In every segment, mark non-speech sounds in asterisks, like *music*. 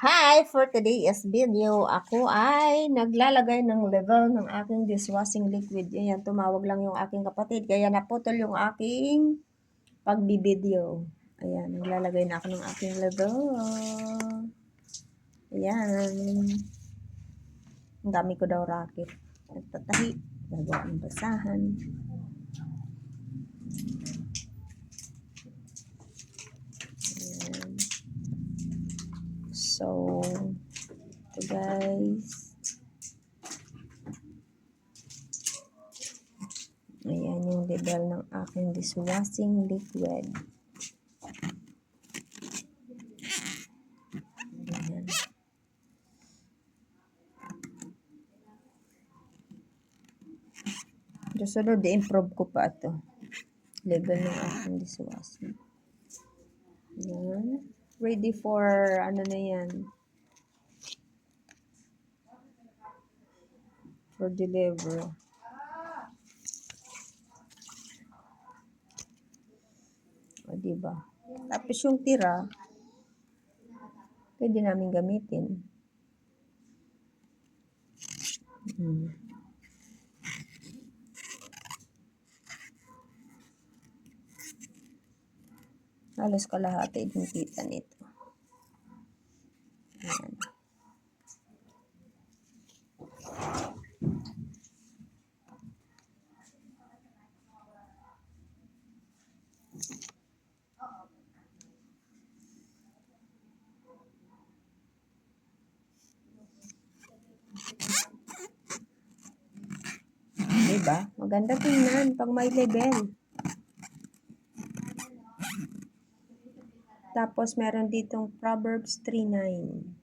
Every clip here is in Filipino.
Hi! For today's video, ako ay naglalagay ng level ng aking dishwashing liquid. Ayan, tumawag lang yung aking kapatid. Kaya naputol yung aking pagbibideo. Ayan, naglalagay na ako ng aking level. Ayan. Ang dami ko daw racket. At tatahi. Gagawa ng basahan. Ayan. So, ito guys. Ayan yung level ng aking dishwashing liquid. Ayan. Susunod, i-improve ko pa ito. Level ng aking dishwashing. Ayan. Ready for, ano na yan. For deliver. O, diba? Tapos yung tira, pwede namin gamitin. Hmm. Halos kalahati din kita nito. Ayan. Diba? Maganda tingnan pag may level. Tapos, meron ditong Proverbs 3.9.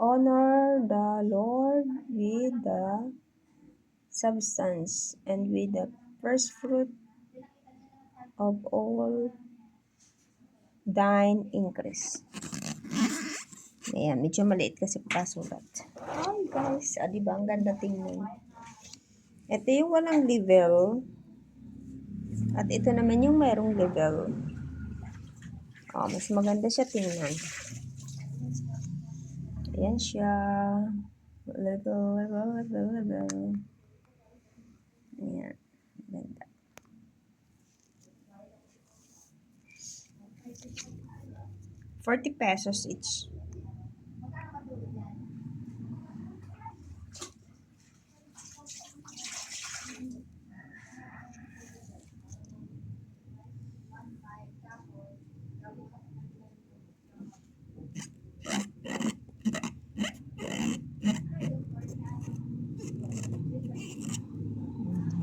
Honor the Lord with the substance and with the first fruit of all thine increase. Ayan, medyo maliit kasi pagkasulat. Ay, guys. Ah, diba? Ang ganda tingnan. Ito yung walang level. At ito naman yung mayroong level. Oh, mas maganda siya tingnan. Ayan siya. Level, level, level, level. Ayan. Ganda. Forty pesos each.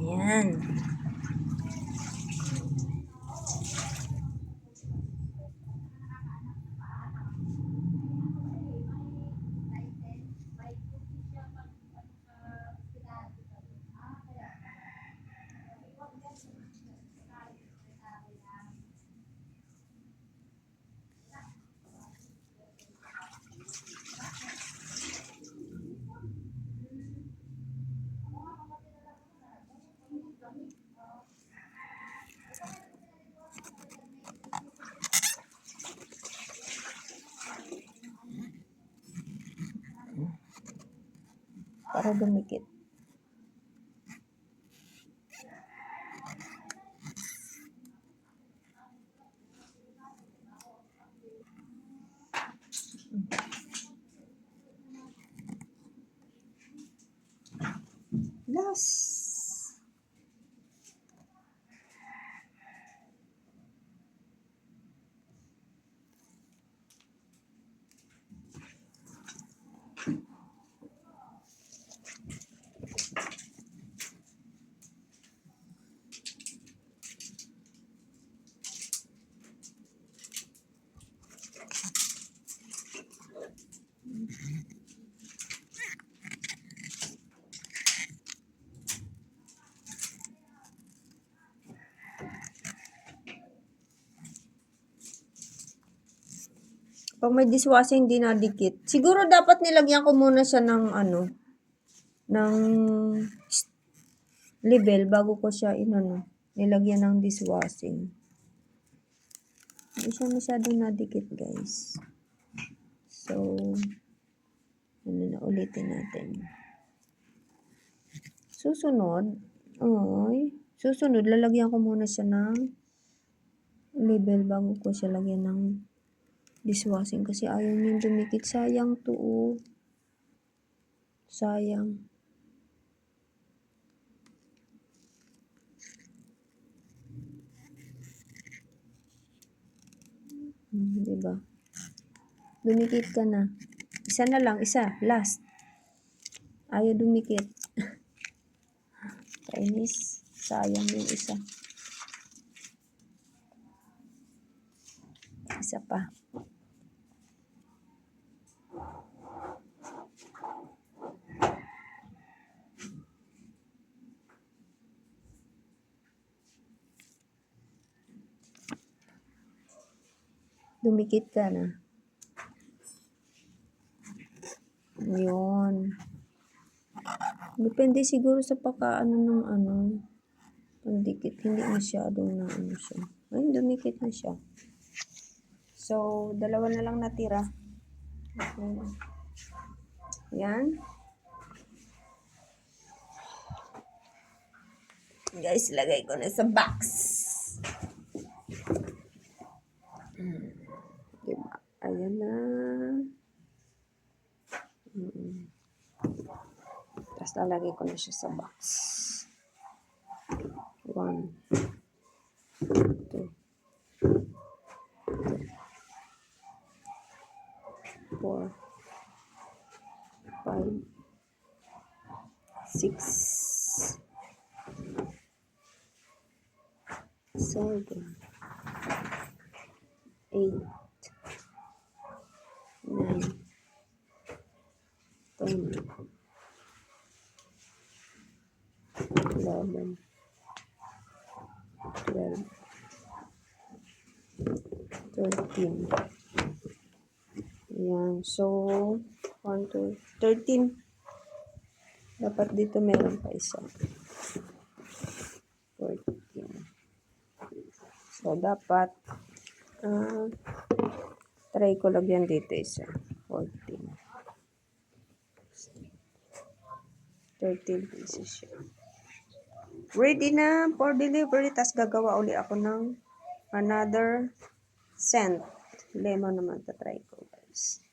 Ayan. Para dumikit. Last. Pag may dishwashing di nadikit. Siguro dapat nilagyan ko muna siya ng ano, ng level bago ko siya inano, nilagyan ng dishwashing. Hindi siya masyadong nadikit guys. So, ano na ulitin natin. Susunod, ay, susunod, lalagyan ko muna siya ng label bago ko siya lagyan ng dishwashing kasi ayaw niya dumikit. Sayang to, oh. Sayang. Hmm, diba? Dumikit ka na. Isa na lang, isa. Last. Ayaw dumikit. *laughs* Kainis. Sayang yung isa. Isa pa. Dumikit ka na. Yun. Depende siguro sa pagkaano ng ano. Pandikit. Hindi masyadong na ano siya. Ay, dumikit na siya. So, dalawa na lang natira. Okay. Yan. Guys, lagay ko na sa box. Hmm. Diba? Ayan na. Mm. Tapos lalagay ko na siya sa box. One. Two. Four. Five. Six. Seven. Eight. Ten. Eleven. Twelve. Thirteen. Ayan. So, 1, 2, 13. Dapat dito meron pa isa. 14. So, dapat ah try ko lagyan dito isa. 14. 13 pieces siya. Ready na for delivery. Tapos gagawa uli ako ng another scent. Lemon naman. Tatry ko guys.